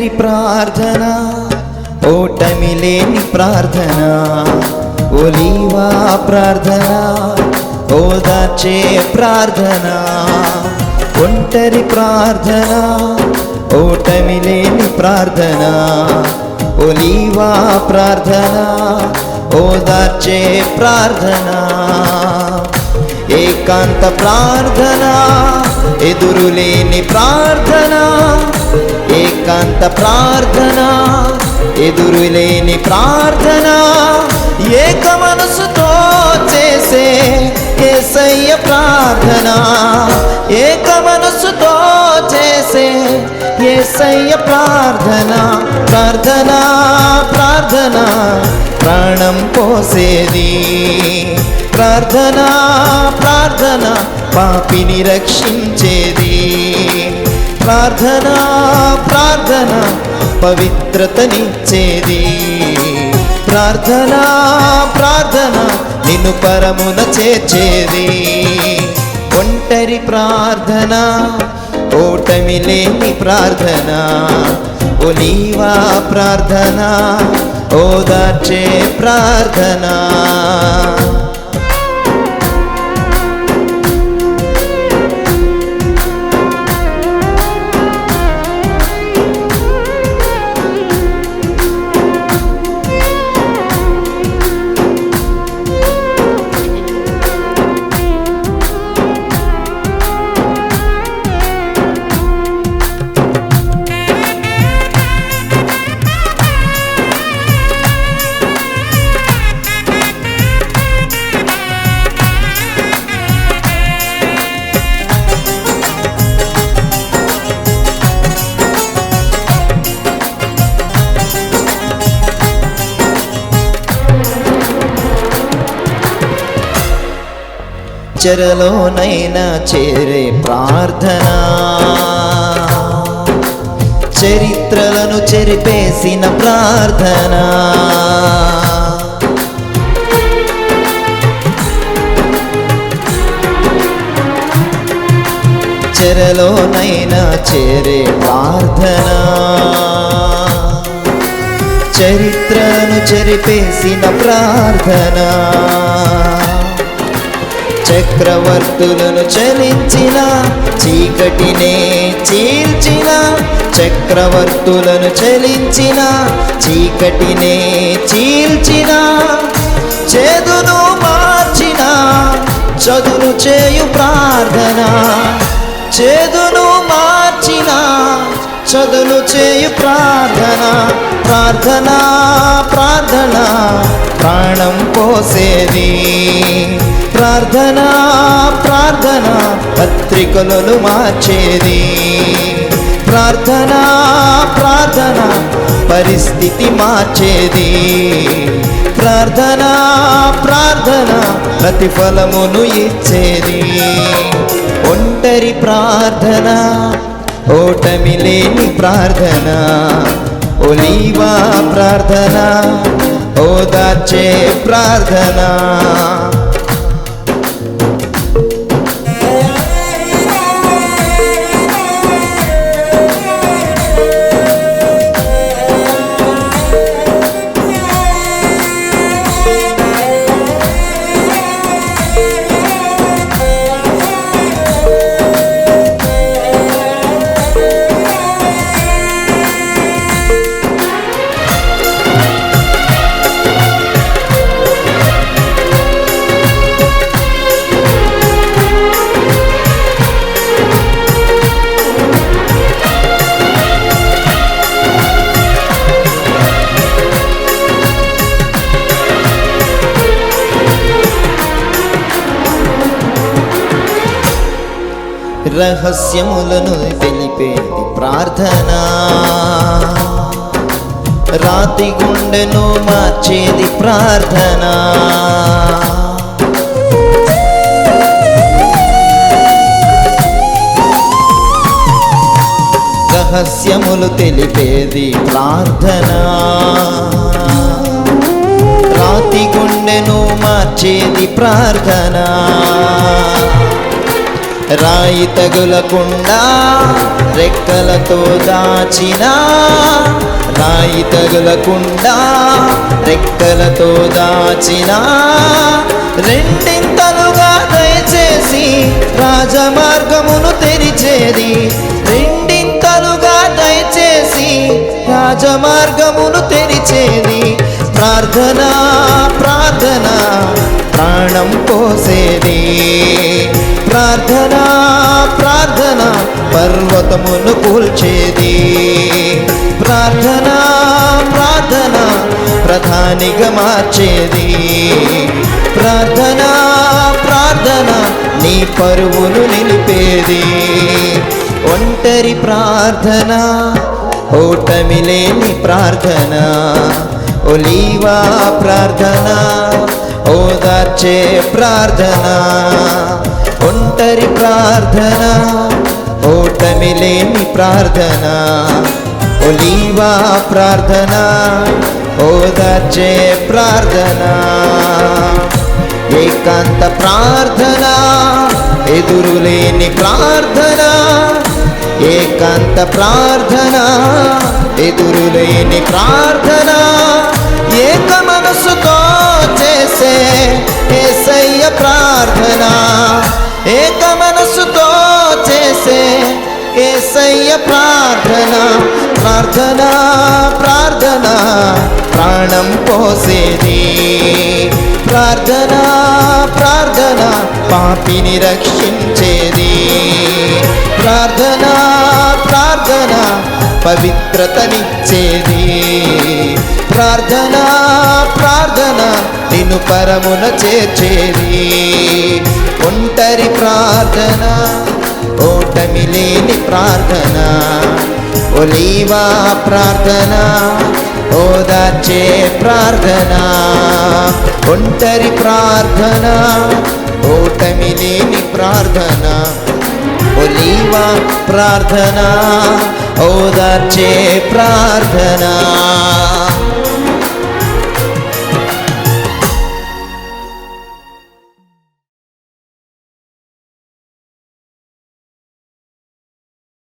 ఒంటరి ప్రార్థన ఓటమి లేని ప్రార్థన ఒలీవా ప్రార్థన ఓదాచే ప్రార్థన ఒంటరి ప్రార్థన ఓటమి లేని ప్రార్థన ఒలీవా ప్రార్థన ఓదార్చే ప్రార్థన. ఏకాంత ప్రార్థన ఎదురులేని ప్రార్థన ఏకాంత ప్రార్థన ఎదురులేని ప్రార్థన ఏక మనసుతో చేసే కేసయ్య ప్రార్థన ఏక మనసుతో చేసే ఏసయ్య ప్రార్థన ప్రార్థన ప్రార్థన ప్రాణం పోసేది. ప్రార్థన ప్రార్థన పాపిని రక్షించేది. ప్రార్థన ప్రార్థన పవిత్రతనిచ్చేది. ప్రార్థన ప్రార్థన నిన్ను పరమున చేర్చేది. ఒంటరి ప్రార్థన ఓటమి లేని ప్రార్థన. ఒలీవా ప్రార్థన ఓదార్చే ప్రార్థన. చెరలోనైనా చేరే ప్రార్థన. చరిత్రలను చెరిపేసిన ప్రార్థన. చెరలోనైనా చేరే ప్రార్థన. చరిత్రను చెరిపేసిన ప్రార్థనా. చక్రవర్తులను చలించిన చీకటినే చీల్చిన చక్రవర్తులను చలించిన చీకటినే చీల్చిన చేదును మార్చిన చదును చేయు ప్రార్థన చేదును మార్చిన చదును చేయు ప్రార్థన ప్రార్థన ప్రార్థన ప్రాణం పోసేది. ప్రార్థన ప్రార్థన పత్రికలను మార్చేది. ప్రార్థన ప్రార్థన పరిస్థితి మార్చేది. ప్రార్థన ప్రార్థన ప్రతిఫలమును ఇచ్చేది. ఒంటరి ప్రార్థన ఓటమి లేని ప్రార్థన ఒలీవా ప్రార్థన ఓదార్చే ప్రార్థన. రహస్యములను తెలిపేది ప్రార్థన. రాతి గుండెను మార్చేది ప్రార్థన. రహస్యములు తెలిపేది ప్రార్థన. రాతి గుండెను మార్చేది ప్రార్థన. రాయి తగులకుండా రెక్కలతో దాచిన రాయి తగులకుండా రెక్కలతో దాచిన. రెండింతలుగా దయచేసి రాజమార్గమును తెరిచేది. రెండింతలుగా దయచేసి రాజమార్గమును తెరిచేది. ప్రార్థన ప్రార్థన ప్రాణం పోసేది. ప్రార్థన ప్రార్థన పర్వతమును కూల్చేది. ప్రార్థన ప్రార్థన ప్రధానిగా మార్చేది. ప్రార్థన ప్రార్థన నీ పరువును నిలిపేది. ఒంటరి ప్రార్థన ఓటమి లేని ప్రార్థన. ఒలీవా ప్రార్థన ఓదార్చే ప్రార్థన. ఒక్కరి ప్రార్థన ఓటమి లేని ప్రార్థన ఒలీవా ప్రార్థన ఓదార్చే ప్రార్థన. ఏకాంత ప్రార్థన ఎదురులేని ప్రార్థన ఏకాంత ప్రార్థన ఎదురులేని ప్రార్థన. ఏక మనసుతో చేసే ఏసయ్య ప్రార్థన. ఏక మనసుతో చేసే ఏసయ్య ప్రార్థన ప్రార్థన ప్రార్థన. ప్రాణం పోసేది. ప్రార్థన ప్రార్థన పాపిని రక్షించేది. ప్రార్థన ప్రార్థన పవిత్రతనిచ్చేది. ప్రార్థన ప్రార్థన నిన్ను పరమున చేర్చేది. ఒంటరి ప్రార్థన ఓటమి లేని ప్రార్థన. ఒలీవా ప్రార్థన ఓదార్చే ప్రార్థన. ఒంటరి ప్రార్థన ఓటమి లేని ప్రార్థన. ఒలీవా ప్రార్థన ఓదార్చే ప్రార్థన.